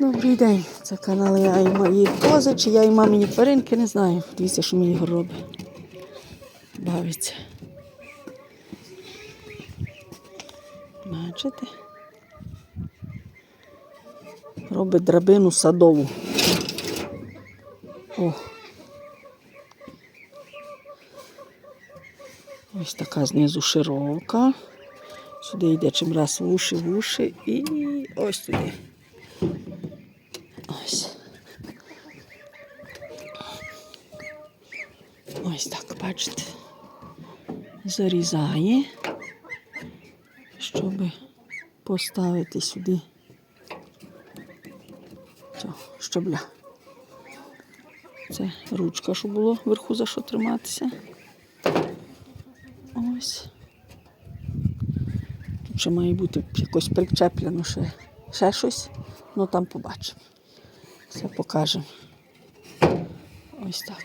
Добрий день. Це канал я і мої кози, чи я і мамині тваринки, не знаю. Дивіться, що мій Ігор робить. Бавиться. Бачите? Робить драбину садову. О. Ось така знизу широка. Сюди йде чим раз вуші, вуші і ось туди. Ось. Ось так, бачите. Зарізає, щоб поставити сюди цього щабля. Це ручка, щоб було вверху за що триматися. Ось. Тут ще має бути якось причеплено ще, ще щось, ну там побачимо. Все покажемо. Ось так.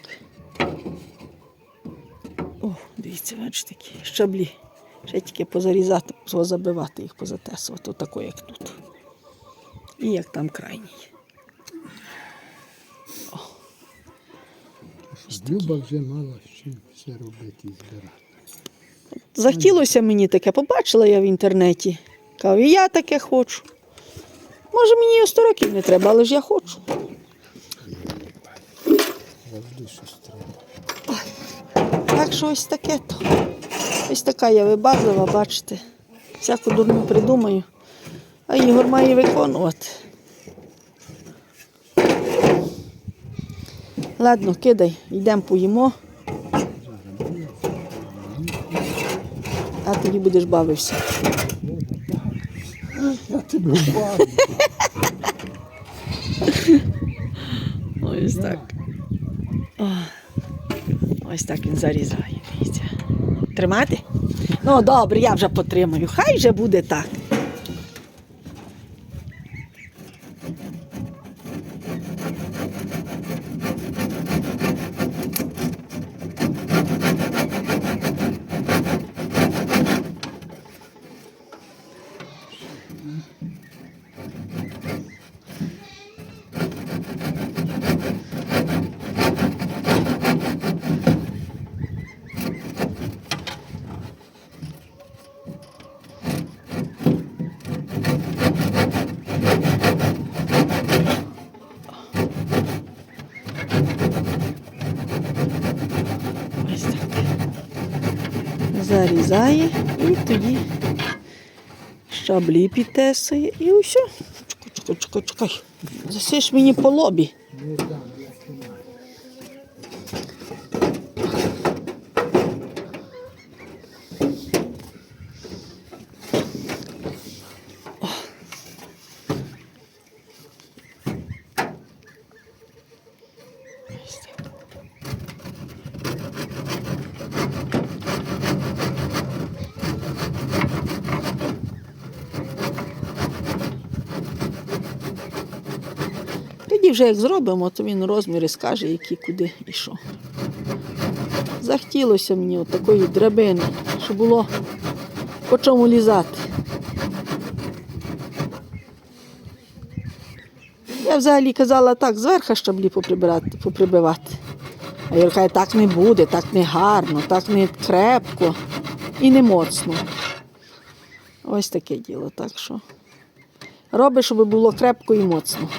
О, дивіться, бачите, такі щаблі. Ще тільки позарізати, позабивати їх, позатесувати, отако, як тут. І як там крайній. Люба вже мала з чим все робити і збирати. Захотілося мені таке, побачила я в інтернеті. Кажу, і я таке хочу. Може, мені і 100 років не треба, але ж я хочу. Завжди щось треба. Так що ось таке то. Ось така я вибаглива, бачите. Всяку дурну придумаю. А Ігор має виконувати. Ладно, кидай, йдемо поїмо. А тоді будеш бавився. Я тебе вбачу. Ось так. Ось так він зарізає. Тримати? Ну, добре, я вже потримаю. Хай вже буде так. Зарізає і тоді щаблі підтесує і. Чекай, чекай, чекай, чекай. Засиш мені по лобі. Вже як зробимо, то він розміри скаже, які куди і що. Захотілося мені от такої драбини, щоб було по чому лізати. Я взагалі казала так, зверху щаблі поприбирати, поприбивати. А Юр каже, так не буде, так не гарно, так не крепко і не моцно. Ось таке діло, так що. Роби, щоб було крепко і моцно.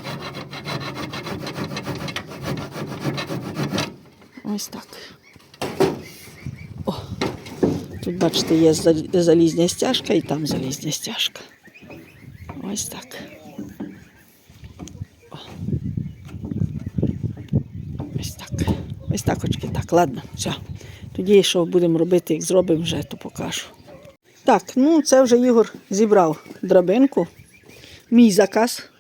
Ось так. О, тут, бачите, є залізня стяжка і там залізня стяжка. Ось так. Ось так. Ось так, очки. Так, ладно, все. Тоді, що будемо робити, як зробимо вже, то покажу. Так, ну це вже Ігор зібрав драбинку. Мій заказ.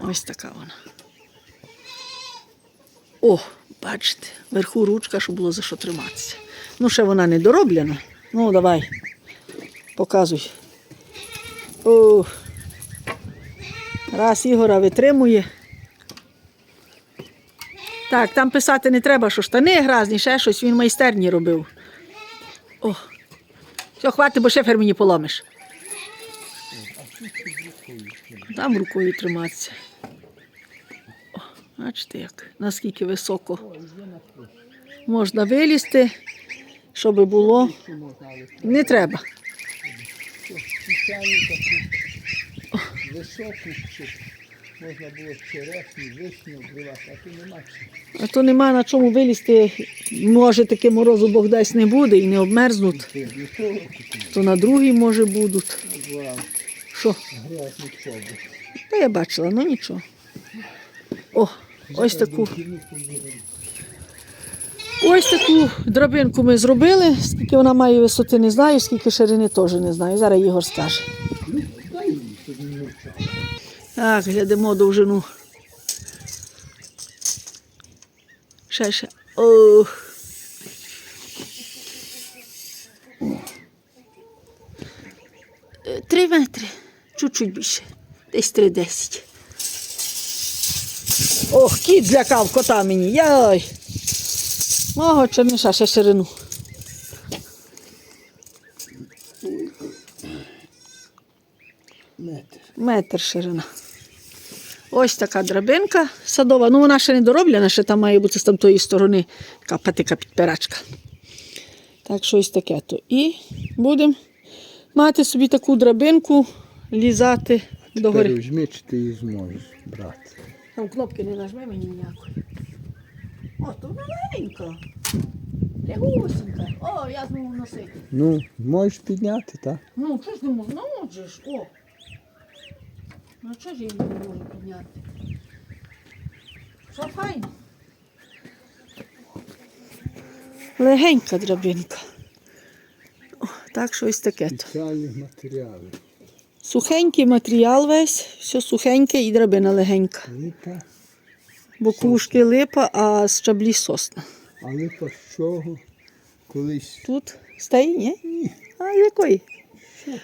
Ось така вона. О, бачите, вверху ручка, щоб було за що триматися. Ну, ще вона не дороблена. Ну, давай, показуй. О, раз Ігора витримує. Так, там писати не треба, що штани гразні, ще щось він майстерні робив. О, все, хватить, бо шифер мені поломиш. Там рукою триматися. Бачите як, наскільки високо можна вилізти, щоб було. Не треба. Високу, можна було черешню, вишню обривати, а то нема. А то нема на чому вилізти. Може таке морозу Бог дасть не буде і не обмерзнуть, то на другий може будуть. Що? Та я бачила, ну нічого. О, ось таку. Ось таку драбинку ми зробили. Скільки вона має висоти, не знаю, скільки ширини теж не знаю. Зараз Ігор скаже. Так, глядимо довжину. Ще, ще. Ох. Три метри. Чуть-чуть більше. Десь три десять. Ох, кіт злякав кота мені. Яй. Мого черниша ще ширину. Метр. Метр ширина. Ось така драбинка садова. Ну, вона ще не дороблена, ще там має бути з тамтої сторони така патика підпирачка. Так, щось таке то. І будемо мати собі таку драбинку, лізати до гори. Пережми, чи ти її зможеш брати. Там кнопки не нажми мені ніякої. О, то маленька. Лягусенька. О, я знову носити. Ну, можеш підняти, так? Ну, що ж не можу? Ну, от же ж, о. Ну, чого ж я її не можу підняти? Що файно? Легенька драбинка. О, так, щось таке. то. Спеціальні матеріали. Сухенький матеріал весь, все сухеньке і драбина легенька. Липа, Бокушки липа, а щаблі сосна. а липа з чого? Колись. Тут стає, ні? Ні. А якої?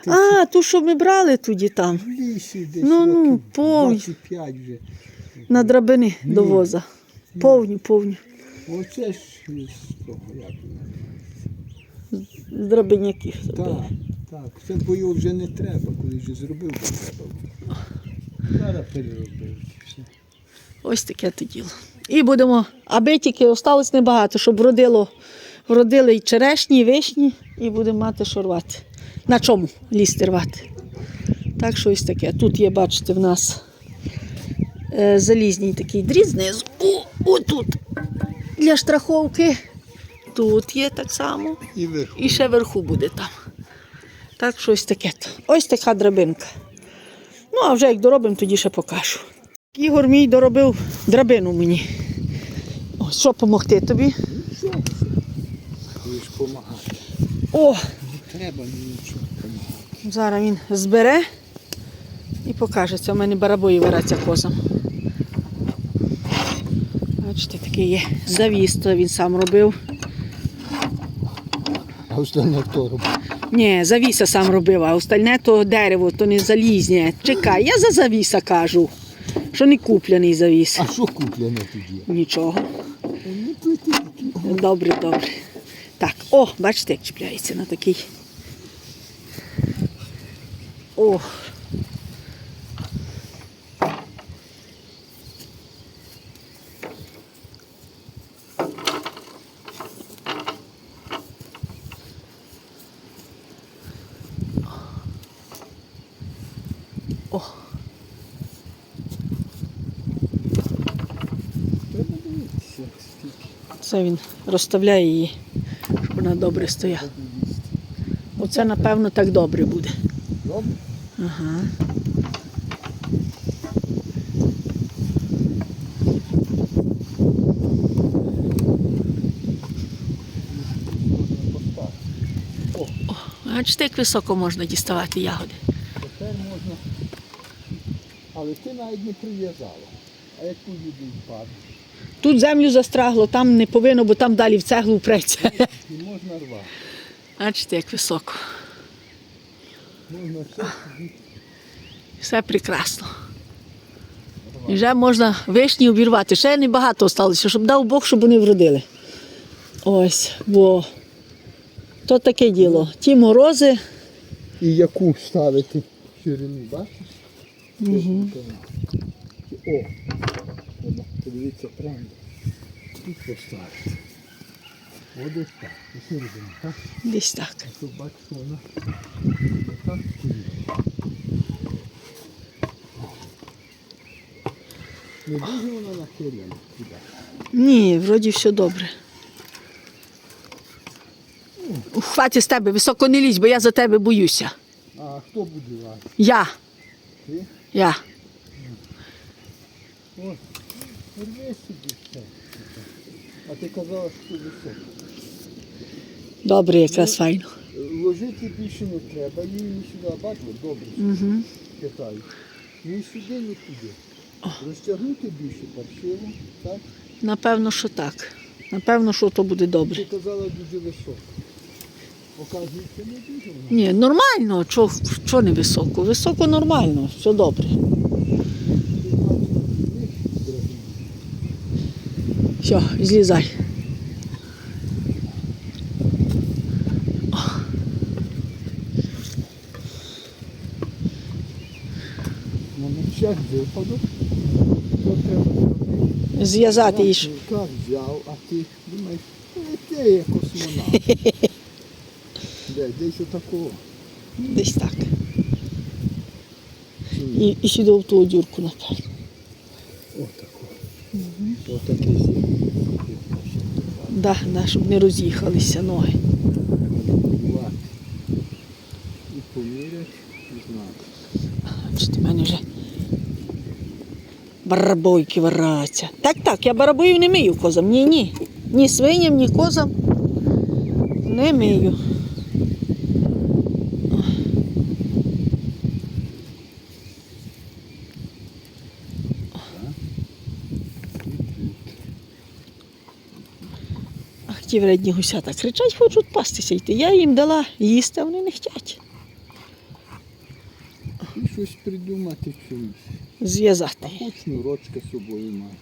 А, ту, що ми брали тоді там, в лісі десь Ну, ну, років повні. 25 вже. на драбини до воза. Повні, повні. Оце ж з того, як. З драбиняків. Так, так. Це бо його вже не треба, коли вже зробив, то треба. Зараз переробив. Все. Ось таке то діло. І будемо, аби тільки осталось небагато, щоб вродило, вродили і черешні, і вишні, і будемо мати що рвати. На чому лізти рвати. Так що ось таке. Тут є, бачите, в нас е, залізній такий дріз знизу. О, отут. Для штраховки. Тут є так само. І. І ще вверху буде там. Так, щось таке. Ось така драбинка. Ну, а вже як доробимо, тоді ще покажу. Ігор мій доробив драбину мені. Ось, що допомогти тобі? Що? Будеш допомагати. О, Не треба мені нічого допомагати. зараз він збере і покаже. Це в мене барабої вираться козам. Бачите, такий є завіс, то він сам робив. А остальне хто робить? Ні, завіса сам робив, а остальне то дерево, то не залізне. Чекай, я за завіса кажу, що не куплений завіс. А що куплене тоді? Нічого. Добре, добре. Так, о, бачите, як чіпляється на такий. О. це він розставляє її, щоб вона добре стояла. Оце, напевно, так добре буде. Добре? Ага. Бачите, як високо можна діставати ягоди. Тепер можна. Але ти навіть не прив'язала. А як поїду впаде? Тут землю застрягло, там не повинно, бо там далі в цеглу впреться. І можна рвати. Бачите, як високо. Можна все. Все прекрасно. І вже можна вишні обірвати. Ще небагато залишилося, щоб дав Бог, щоб вони вродили. Ось, бо то таке діло. Ті морози, І яку ставити ширину, бачиш? Угу. О, подивіться правильно. Тут поставити. Ось так. Посередині, так? Десь так. А тут бачиш, вона стоїть. Не дуже вона нахилена туди. Ні, вроді все добре. Хватить з тебе, високо не лізь, бо я за тебе боюся. А хто буде вас? Я. Ти? Я. Ось. А ти казала, що високо. Добре, якраз файно. Ложити більше не треба, її не сюди бачила, добре, Угу. питаю. Ні сюди, ні туди. Розтягнути більше паршиво, так? Напевно, що так. Напевно, що то буде добре. Ти казала дуже високо. Оказується, не дуже. Ні, нормально, чого чо не високо? Високо нормально, все добре. Ти бачила, нижче зробила. Все, злізай. Випадок. Що? Зв'язати її. Як взяв, а ти думаєш, «Е, ти є космонавт. Де, десь отакого. Десь так. І, і сюди в ту дюрку напевно. Отако. Отакий сім. Да, да, щоб не роз'їхалися ноги. І помірять, і знати. В мене вже барабойки вараться. Так, так, я барабоїв не мию козам. Ні, ні. Ні свиням, ні козам не мию. Ті вредні гусята кричать, хочуть пастися йти. Я їм дала їсти, а вони не хочуть. Щось придумати чомусь. Зв'язати. А хоч шнурочка з собою має.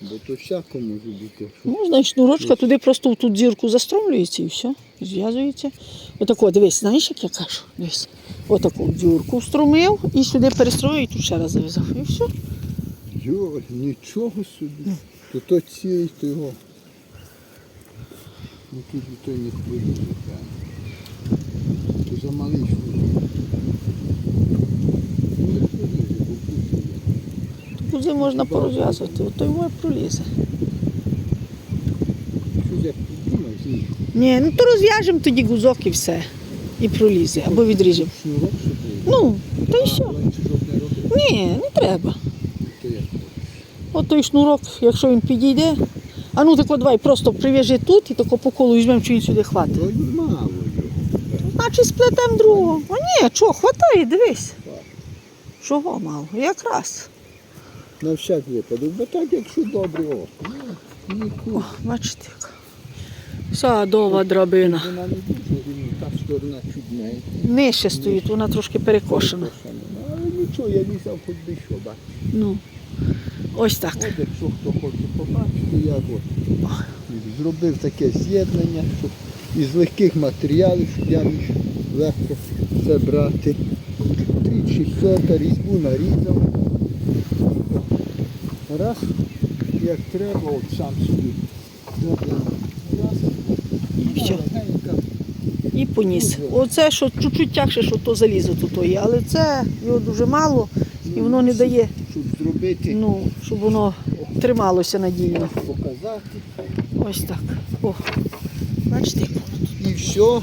Бо то всяко може бути. Можна і шнурочка туди просто в ту дірку застромлюється і все, зв'язується. Отако, дивись, знаєш, як я кажу? Дивись. Отаку дюрку встромив і сюди перестроїв і тут ще раз зав'язав. І все. Йой, нічого собі. То то цей, то його. Ну тут той не хвилює. То замалий. Не тут є. Можна порозв'язувати, от той моє пролізе. Ні. Ну то розв'яжемо тоді гузок і все. І пролізе, або відріжемо. Ну, та й що? Ні, не треба. то як? От той шнурок, якщо він підійде. А ну тако давай, просто прив'яжи тут і тако по колу візьмемо, чи він сюди хватить. Мало його. Значить, сплетемо другого. А ні, чого, хватає, дивись. Чого мало? Якраз. На всяк випадок, бо так, якщо добре, о. Ну. О, бачите, як. Садова драбина. Вона не дуже рівна, та сторона чудна. Нижче стоїть, вона трошки перекошена. Але нічого, я лізав хоч би що, бачиш. Ну, ось так. От якщо хто хоче побачити, я от зробив таке з'єднання, щоб із легких матеріалів, щоб я міг легко це брати. Три шістсота, різьбу нарізав. Раз, як треба, от сам собі. Раз, І все. І поніс. Оце, що чуть-чуть тягше, що то залізо тут є, але це його дуже мало і воно не дає, зробити, ну, щоб воно трималося надійно. показати. Ось так. О, бачите, як воно тут. І все.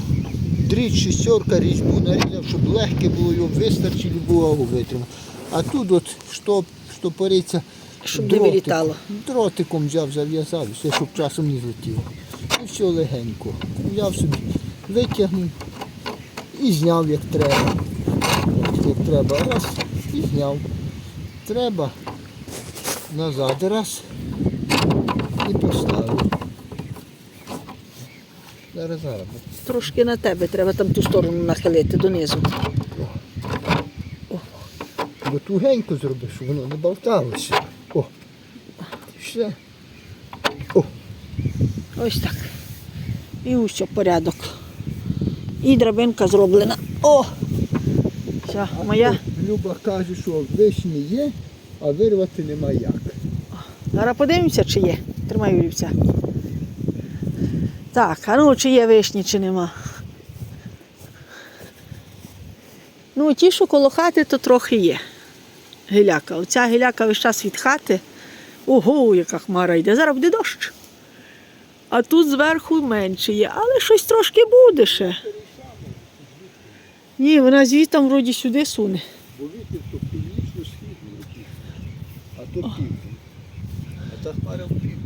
Дріт шістерка різьбу нарізав, щоб легке було його вистачить любого витримати. А тут от штоп, штопориться. Щоб не дротиком. вилітало. Дротиком взяв, зав'язав, все, щоб часом не злетіло. І все легенько. Взяв собі, витягнув і зняв як треба. Як треба, раз і зняв. Треба назад, раз і поставив. Зараз зараз. Трошки на тебе треба там ту сторону нахилити донизу. Бо тугенько зроби, щоб воно не болталося. О, все. О, Ось так. І усе порядок. І драбинка зроблена. О! Все, моя. Люба каже, що вишні є, а вирвати нема як. Зараз подивимося, чи є. Тримай олівця. Так, а ну чи є вишні, чи нема. Ну, ті, що коло хати, то трохи є. Гіляка. Оця гіляка весь час від хати. Ого, яка хмара йде. Зараз буде дощ. А тут зверху менше є, але щось трошки буде ще. Ні, вона звідти вроді сюди суне. Бо вітер то північно-східний, а то південь. А та хмара в південь.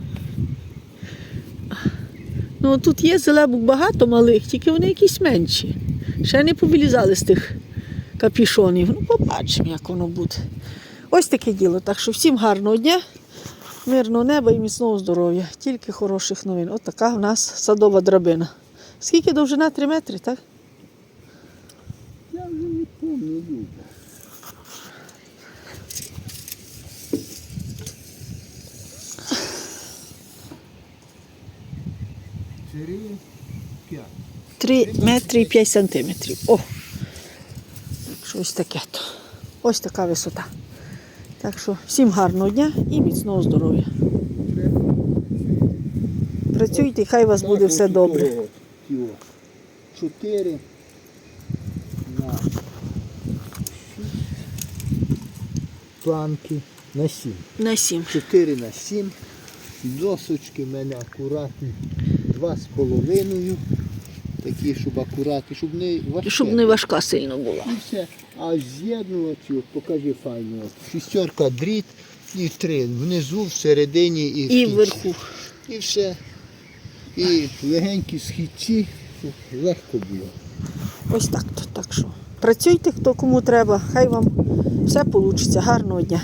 Ну, тут є зелебок багато малих, тільки вони якісь менші. Ще не повилізали з тих капішонів. Ну, побачимо, як воно буде. Ось таке діло. Так що всім гарного дня, мирного неба і міцного здоров'я. Тільки хороших новин. От така в нас садова драбина. Скільки довжина? 3 метри, так? Я вже не пам'ятаю, 3 метри і 5 сантиметрів. О! Щось таке то. Ось така висота. Так що всім гарного дня і міцного здоров'я. Працюйте, хай у вас буде все добре. Чотири на планки на сім. На сім. Чотири на сім. Досочки в мене акуратні. Два з половиною. Такі, щоб акуратні, щоб не важке. Щоб не важка сильно була. І все. А з'єднувати, покажи файно. Шістерка дріт і три. Внизу, всередині і, в І кінці. вверху. І все. І легенькі східці, щоб легко було. Ось так то. Так що працюйте, хто кому треба. Хай вам все вийде. Гарного дня.